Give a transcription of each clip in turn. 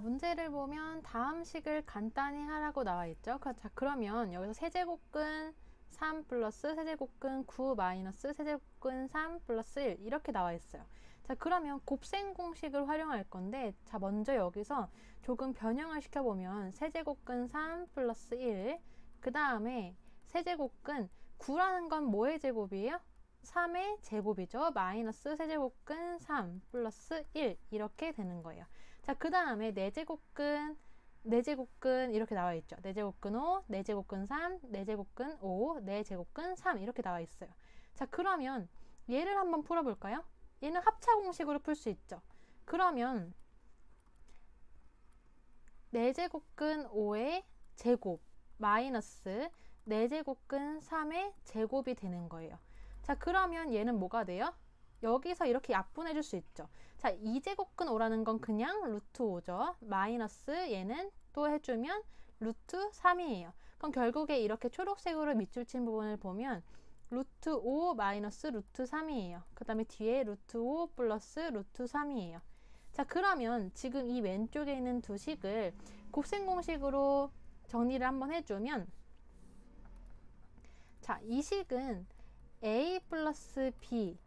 문제를 보면 다음 식을 간단히 하라고 나와 있죠. 그- 자, 그러면 여기서 세제곱근 3 플러스 세제곱근 9 마이너스 세제곱근 3 플러스 1 이렇게 나와 있어요. 자, 그러면 곱셈 공식을 활용할 건데 자, 먼저 여기서 조금 변형을 시켜보면 세제곱근 3 플러스 1 그 다음에 세제곱근 9라는 건 뭐의 제곱이에요? 3의 제곱이죠. 마이너스 세제곱근 3 플러스 1 이렇게 되는 거예요. 자, 그 다음에 4제곱근 4제곱근 이렇게 나와 있죠. 4제곱근 5, 4제곱근 3, 4제곱근 5, 4제곱근 3 이렇게 나와 있어요. 자, 그러면 얘를 한번 풀어볼까요? 얘는 합차 공식으로 풀 수 있죠. 그러면 4제곱근 5의 제곱 마이너스 4제곱근 3의 제곱이 되는 거예요. 자, 그러면 얘는 뭐가 돼요? 여기서 이렇게 약분해 줄 수 있죠. 자, 2제곱근 5라는 건 그냥 루트 5죠. 마이너스 얘는 또 해주면 루트 3이에요. 그럼 결국에 이렇게 초록색으로 밑줄 친 부분을 보면 루트 5 마이너스 루트 3이에요. 그 다음에 뒤에 루트 5 플러스 루트 3이에요. 자, 그러면 지금 이 왼쪽에 있는 두 식을 곱셈 공식으로 정리를 한번 해주면 자, 이 식은 a 플러스 b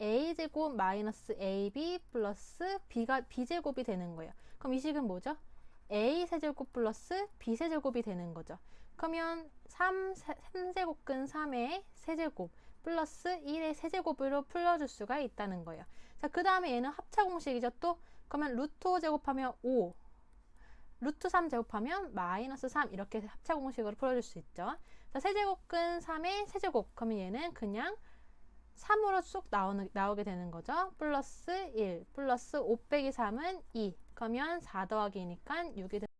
a제곱 마이너스 ab 플러스 b가 b제곱이 되는 거예요. 그럼 이 식은 뭐죠? a 세제곱 플러스 b 세제곱이 되는 거죠. 그러면 3, 3제곱근 3의 세제곱 플러스 1의 세제곱으로 풀어줄 수가 있다는 거예요. 자, 그 다음에 얘는 합차 공식이죠. 또 그러면 루트 5 제곱하면 5 루트 3 제곱하면 마이너스 3 이렇게 합차 공식으로 풀어줄 수 있죠. 자, 세제곱근 3의 세제곱 그러면 얘는 그냥 3으로 쑥 나오는, 나오게 되는 거죠. 플러스 1 플러스 5 빼기 3은 2 그러면 4 더하기 2니까 6이 되는